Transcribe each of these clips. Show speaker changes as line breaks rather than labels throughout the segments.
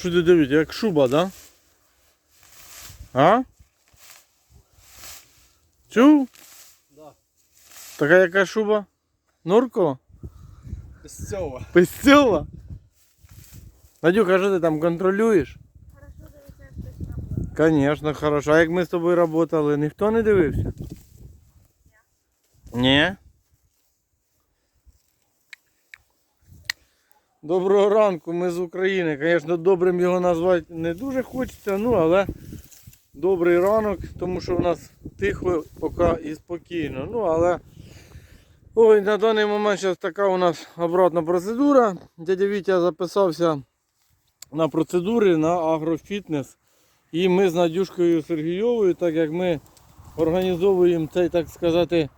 Що ти дивиш, як шуба, да? А? Чув?
Да.
Така яка шуба? Норкова?
Без цього.
Надюха, що ти там контролюєш?
Хорошо, дивиться, хтось.
Конечно, хорошо. А як ми з тобою працювали, ніхто не дивився? Ні. Ні. Доброго ранку, ми з України. Звісно, добрим його назвати не дуже хочеться, ну але добрий ранок, тому що в нас тихо поки і спокійно. Ну, але ой, на даний момент зараз така у нас обратна процедура. Дядя Вітя записався на процедури на агрофітнес. І ми з Надюшкою Сергійовою, так як ми організовуємо цей, так сказати,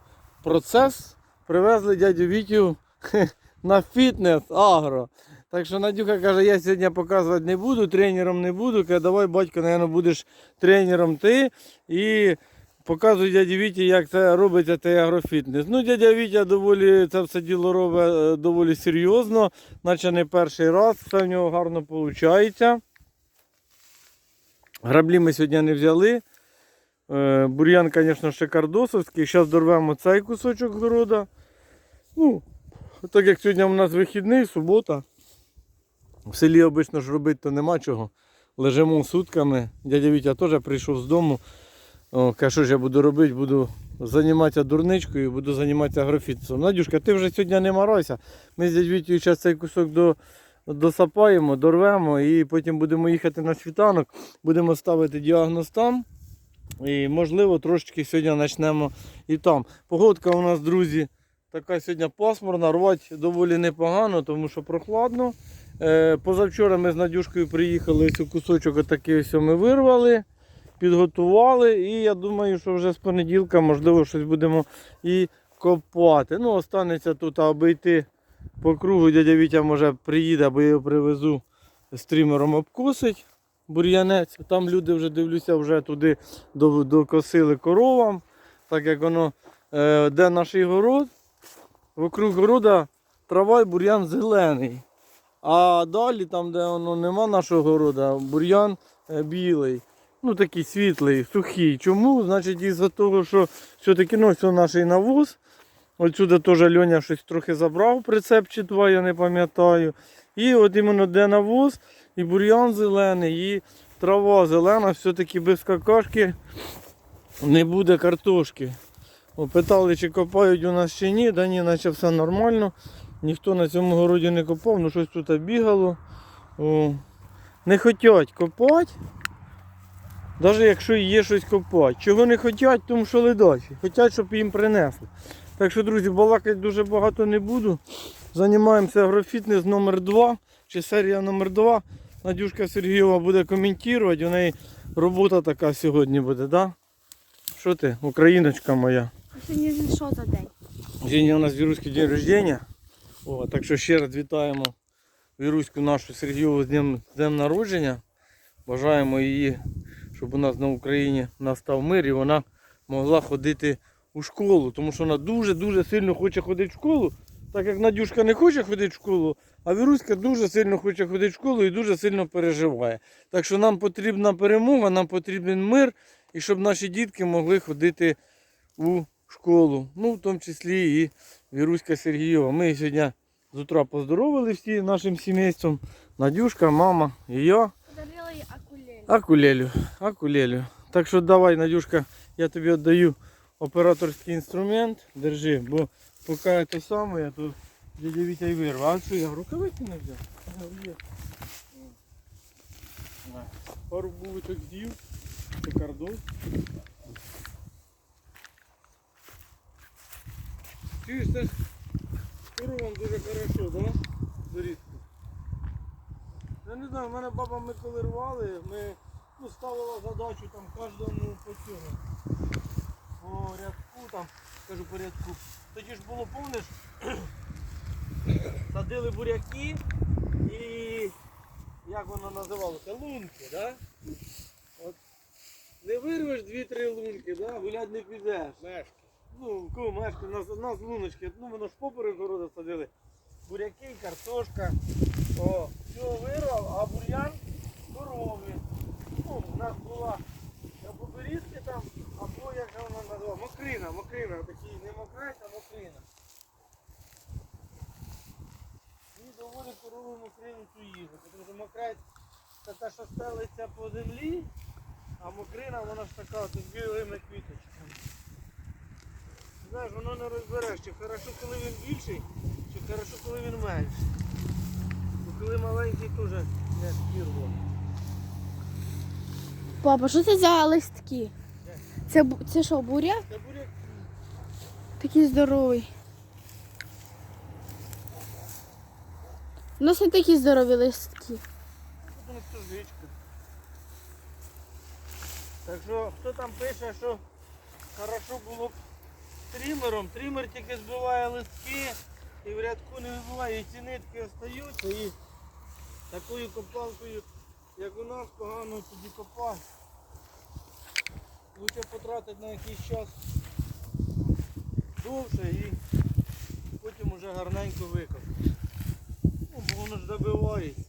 процес, привезли дядю Вітю на фітнес агро. Так що Надюха каже, я сьогодні показувати не буду, тренером не буду. Каже, давай, батько, мабуть, будеш тренером ти. І показуй дяді Віті, як це робиться цей агрофітнес. Ну, дядя Вітя доволі це все діло робить е, доволі серйозно, наче не перший раз, все в нього гарно виходить. Граблі ми сьогодні не взяли. Е, Бур'ян, звісно, шикардосовський. Зараз дорвемо цей кусочок города. Ну, так як сьогодні у нас вихідний, субота. В селі обично ж робити то нема чого. Лежимо сутками. Дядя Вітя теж прийшов з дому. Каже, що ж я буду робити, буду займатися дурничкою, буду займатися графітцем. Надюшка, ти вже сьогодні не марайся. Ми з дядь Вітєю зараз цей кусок до, досапаємо, дорвемо і потім будемо їхати на світанок, будемо ставити діагноз там. І можливо трошечки сьогодні почнемо і там. Погодка у нас, друзі, така сьогодні пасмурна, рвати доволі непогано, тому що прохладно. Е, позавчора ми з Надюшкою приїхали, ось кусочок отакий ось ми вирвали, підготували. І я думаю, що вже з понеділка, можливо, щось будемо і копати. Ну, останеться тут обійти по кругу. Дядя Вітя може приїде, або я його привезу стрімером обкусить бур'янець. Там люди вже дивлюся, вже туди докосили коровам. Так як воно, е, де наш город, вокруг города трава і бур'ян зелений. А далі, там, де воно нема нашого города, бур'ян е, білий. Ну такий світлий, сухий. Чому? Значить, із-за того, що все-таки ну, все наш навоз. Отсюди теж Льоня щось трохи забрав, прицеп чи два, я не пам'ятаю. І от іменно де навоз, і бур'ян зелений, і трава зелена, все-таки без какашки не буде картошки. Питали, чи копають у нас чи ні, да ні, наче все нормально. Ніхто на цьому городі не копав, ну щось тут бігало. О. Не хочуть копати, навіть якщо є щось копати. Чого не хочуть, тому що ледачі. Хочуть, щоб їм принесли. Так що, друзі, балакати дуже багато не буду. Займаємося агрофітнес номер 2 чи серія номер 2. Надюшка Сергієва буде коментувати. У неї робота така сьогодні буде, да? Що ти, україночка моя?
Сьогодні що за день?
Сьогодні у нас віруський день рождення. О, так що ще раз вітаємо віруську нашу Сергієву з днем, з днем народження. Бажаємо її, щоб у нас на Україні настав мир і вона могла ходити у школу. Тому що вона дуже-дуже сильно хоче ходити в школу. Так як Надюшка не хоче ходити в школу, а Віруська дуже сильно хоче ходити в школу і дуже сильно переживає. Так що нам потрібна перемога, нам потрібен мир, і щоб наші дітки могли ходити у школу. Ну, в тому числі і Віруська Сергієва. Ми сьогодні з утра поздоровили всі нашим сімейством. Надюшка, мама і я.
Подарила їй акулель.
Акулелю, акулелю. Так що давай, Надюшка, я тобі віддаю операторський інструмент. Держи, бо поки те саме, я тут дядя Вітя й вирвав. А що я рукавиці не взяв? Є. Пару бувичок з'їв, шикардос. Чуєш, це дуже хорошо, да? Зорідку. Я не знаю, в мене баба ми коли рвали, ми ну, ставила задачу там кожному по цьому. По рядку там, кажу по рядку. Тоді ж було, помниш, садили буряки і як воно називалося? Лунки, да? От не вирвеш дві-три лунки, да? гулять не підеш.
Мешки.
Ну, кого мешки, у нас, у нас луночки, ну воно ж поперек города садили. Буряки, картошка. О, все вирвав, а бур'ян корови. Ну, у нас була або берізки там, або як же вона назвала, мокрина, мокрина, такий не мокрець, а мокрина. І доводить корову мокрину цю їжу, тому що мокрець це те, що стелиться по землі, а мокрина вона ж така з білими квіточками. Знаєш, воно не розбереш, чи хорошо, коли він більший, чи хорошо, коли він менший. Бо коли маленький теж не спірво.
Папа, що це за листки? Це, це що, буряк?
Це буряк
Такий здоровий. У нас не такі здорові листки.
Це стружичка. Так що хто там пише, що хорошо було б трімером, трімер тільки збиває листки і в рядку не вибиває, і ці нитки остаються і такою копалкою, як у нас, погано тоді копати. Лучше потратити на якийсь час довше і потім уже гарненько викопати. Ну, бо воно ж забивається.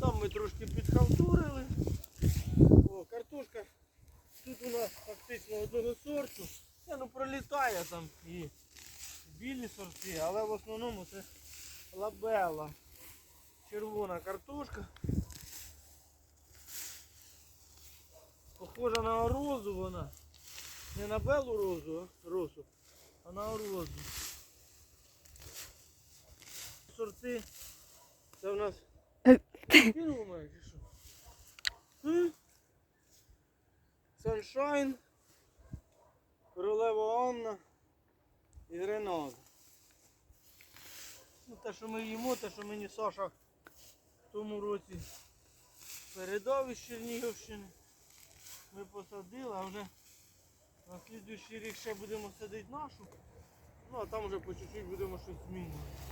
Там ми трошки підхалтурили. О, картошка тут у нас фактично одного сорту. Це ну пролітає там і білі сорти, але в основному це лабела. Червона картошка. Похожа на розу вона. Не на белу розу, а росу, а на розу. Сорти. Це в нас Кинув мене чи що? Sunshine, Королева Анна і Гренада. Ну, те, що ми їмо, те, що мені Саша в тому році передав із Чернігівщини. Ми посадили, а вже на слідуючий рік ще будемо садити нашу. Ну а там вже по чуть-чуть будемо щось змінювати.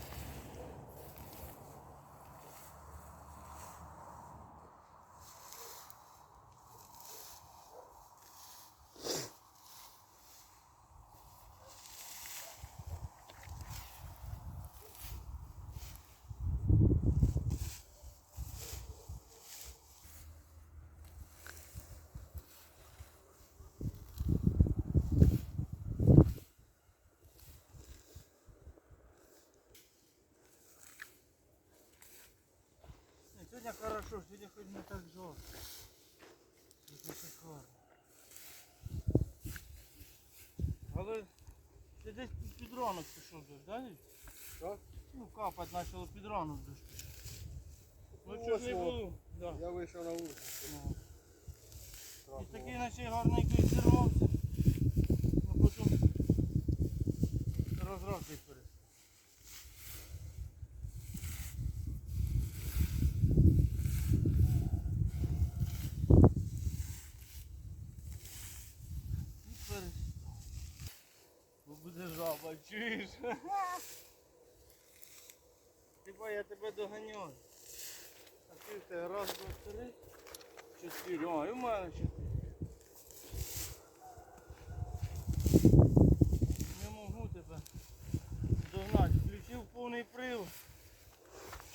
Ні, Сьогодні хорошо, сьогодні хоч не так жорстко. Це шикарно. Але ти десь під- ранок пішов дощ, да? Віть?
Так.
Ну, капать почало під ранок дощ. Ну
Ну,
чого ж не
ось
було? Да.
Я вийшов на вулицю.
Ну. І такий наче гарненько зірвався. Ну потім розраз і перестав. І перестав. Бо жаба, чуєш? Типа я тебе доганяю. А ти в тебе раз, два, три, чотири. О, і в мене чотири. Не можу тебе догнати. Включив повний привод.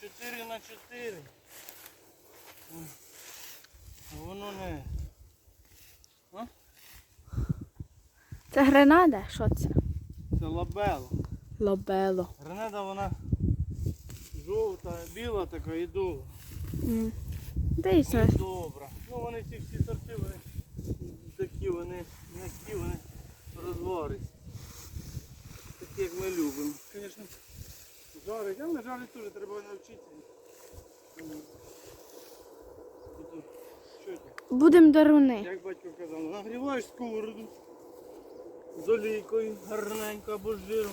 4 на 4. М. Воно не.
Це гренада? Що це?
Це лабело.
Лобело.
Гранада вона жовта, біла така і довга.
М. Дивіться.
Добра. Ну вони ці всі сорти, вони такі вони м'які, вони розваристі. Такі як ми любимо. Звісно, жарить, але жарить теж треба навчитися.
Будемо даруни.
Як батько казав, нагріваєш сковороду з олійкою гарненько або з жиром.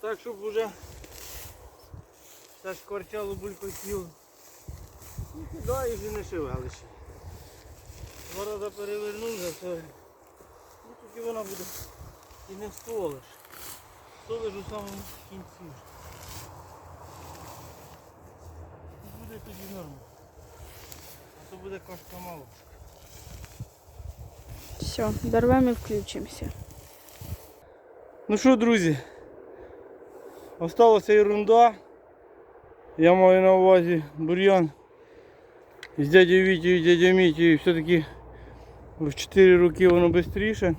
Так, щоб вже все шкварчало булькотіло. І кидаєш і не шевелиш. Два рази перевернув, все. І тоді вона буде. І не столиш. Столиш у самому кінці. І буде тоді нормально. А то буде кашка мало.
Все, дорвемо і включимося.
Ну що, друзі, осталася ерунда. Я маю на увазі бур'ян з дядю Вітю і дядю Мітю все-таки в 4 роки воно швидше.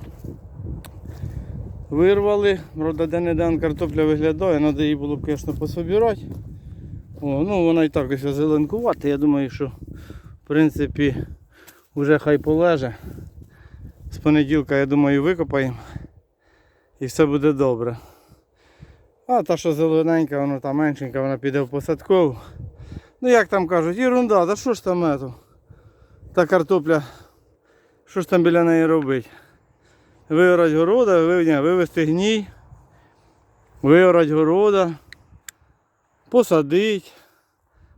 Вирвали, правда, де не ден картопля виглядає, треба її було б, звісно, пособирати. О, ну вона і так ось зеленкувата. Я думаю, що в принципі вже хай полеже. З понеділка, я думаю, викопаємо. І все буде добре. А та, що зелененька, вона та меншенька, вона піде в посадкову. Ну як там кажуть, ерунда, та що ж там ето? Та картопля, що ж там біля неї робить? Виорать города, ви- ні, вивести гній, виорать города, посадить,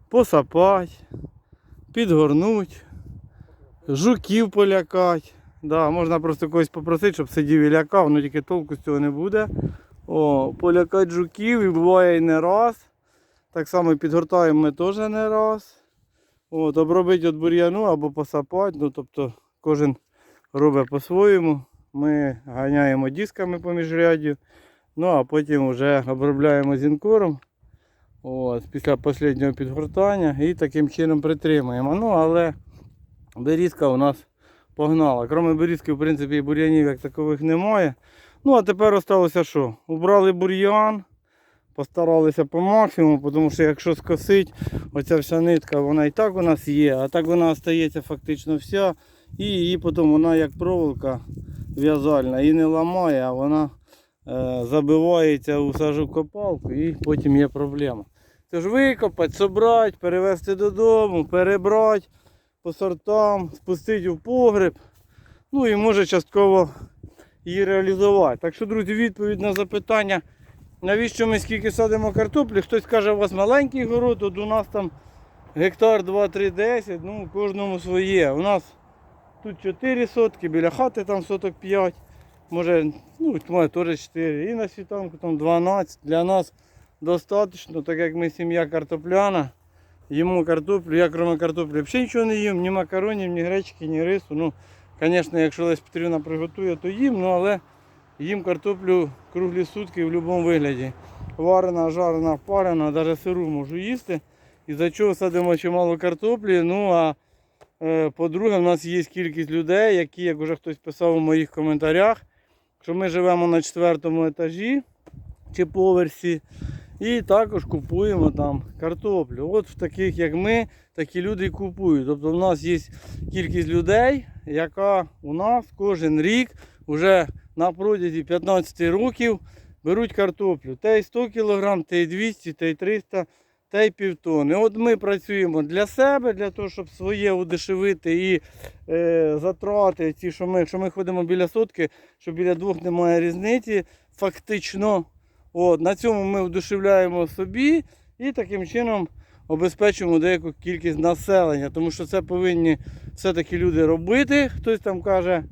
посапать, підгорнуть, жуків полякать. Да, можна просто когось попросити, щоб сидів і лякав, але тільки толку з цього не буде. О, полякать жуків і буває і не раз. Так само підгортаємо ми теж не раз. От, обробити від бур'яну або посапати. Ну, тобто кожен робить по-своєму. Ми ганяємо дисками по міжряддю. Ну а потім вже обробляємо зінкором. От, після останнього підгортання і таким чином притримуємо. Ну, але берізка у нас погнала. Крім берізки, в принципі, бур'янів як такових немає. Ну, а тепер осталося що? Убрали бур'ян, постаралися по максимуму, тому що якщо скосить, оця вся нитка, вона і так у нас є, а так вона остається фактично вся. І її потім вона як проволока в'язальна і не ламає, а вона е, забивається у сажу копалку і потім є проблема. Тож викопати, собрати, перевезти додому, перебрати по сортам, спустити в погреб. Ну і може частково її реалізувати. Так що, друзі, відповідь на запитання, навіщо ми скільки садимо картоплі? Хтось каже, у вас маленький город, от у нас там гектар 2-3, 10, ну кожному своє. У нас тут 4 сотки, біля хати там соток 5. Може, ну, може теж 4. І на світанку там 12. Для нас достатньо, так як ми сім'я картопляна. Їмо картоплю, я крім картоплі взагалі нічого не їм, ні макаронів, ні гречки, ні рису. Ну, звісно, якщо Лесь Петрівна приготує, то їм, ну але їм картоплю круглі сутки в будь-якому вигляді. Варена, жарена, парена, навіть сиру можу їсти. І за чого садимо чимало картоплі. Ну а е, по-друге, в нас є кількість людей, які, як вже хтось писав у моїх коментарях, що ми живемо на четвертому етажі чи поверсі. І також купуємо там картоплю. От в таких, як ми, такі люди і купують. Тобто в нас є кількість людей, яка у нас кожен рік вже на протязі 15 років беруть картоплю. Те й 100 кг, те й 200, те й 300, те й півтони. От ми працюємо для себе, для того, щоб своє удешевити і е, затрати, ті, що ми, якщо ми ходимо біля сотки, що біля двох немає різниці, фактично. От, на цьому ми вдушевляємо собі і таким чином обезпечуємо деяку кількість населення, тому що це повинні все-таки люди робити. Хтось там каже,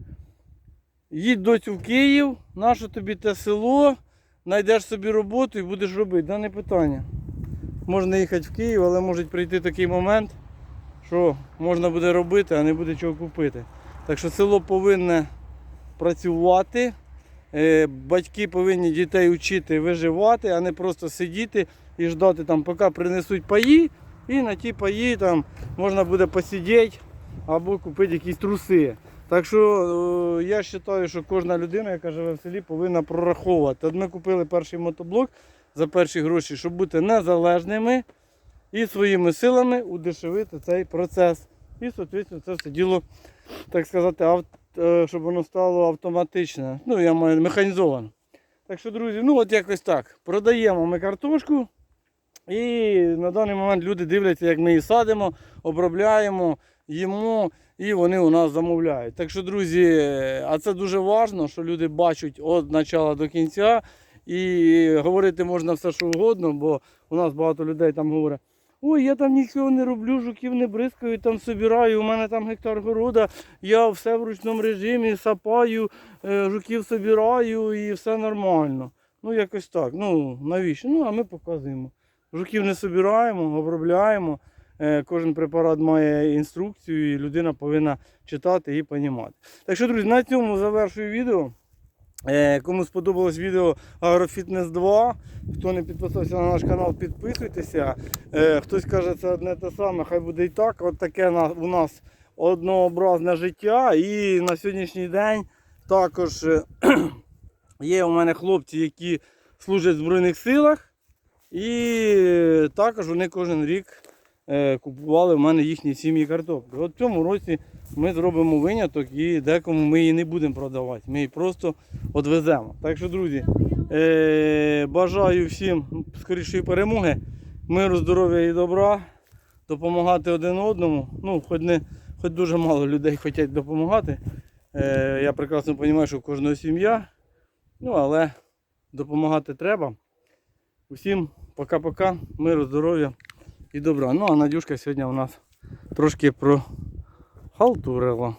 їдь доцю в Київ, наше тобі те село, знайдеш собі роботу і будеш робити. Дане питання. Можна їхати в Київ, але може прийти такий момент, що можна буде робити, а не буде чого купити. Так що село повинне працювати. Е, Батьки повинні дітей вчити виживати, а не просто сидіти і ждати, там, поки принесуть паї, і на ті паї там, можна буде посидіти або купити якісь труси. Так що е, я вважаю, що кожна людина, яка живе в селі, повинна прораховувати. От ми купили перший мотоблок за перші гроші, щоб бути незалежними і своїми силами удешевити цей процес. І, відповідно, це все діло, так сказати, ав- е, щоб воно стало автоматичне. Ну, я маю механізовано. Так що, друзі, ну от якось так. Продаємо ми картошку. І на даний момент люди дивляться, як ми її садимо, обробляємо, їмо, і вони у нас замовляють. Так що, друзі, а це дуже важливо, що люди бачать від початку до кінця. І говорити можна все, що угодно, бо у нас багато людей там говорять. Ой, я там нічого не роблю, жуків не бризкаю, там собираю, у мене там гектар города, я все в ручному режимі сапаю, е, жуків собираю і все нормально. Ну, якось так. Ну, навіщо? Ну, а ми показуємо. Жуків не собираємо, обробляємо. Е, Кожен препарат має інструкцію і людина повинна читати і розуміти. Так що, друзі, на цьому завершую відео. Е, Кому сподобалось відео Агрофітнес 2, хто не підписався на наш канал, підписуйтеся. Е, Хтось каже, це одне те саме, хай буде і так. От таке у нас однообразне життя. І на сьогоднішній день також е, є у мене хлопці, які служать в Збройних силах. І також вони кожен рік купували в мене їхні сім'ї картоплі. От в цьому році ми зробимо виняток і декому ми її не будемо продавати. Ми її просто відвеземо. Так що, друзі, е, бажаю всім скорішої перемоги, миру, здоров'я і добра, допомагати один одному. Ну, хоч не хоч дуже мало людей хочуть допомагати. Е, я прекрасно розумію, що у кожного сім'я. Ну, але допомагати треба. Усім пока-пока, миру, здоров'я і добра. Ну а Надюшка сьогодні у нас трошки прохалтурила.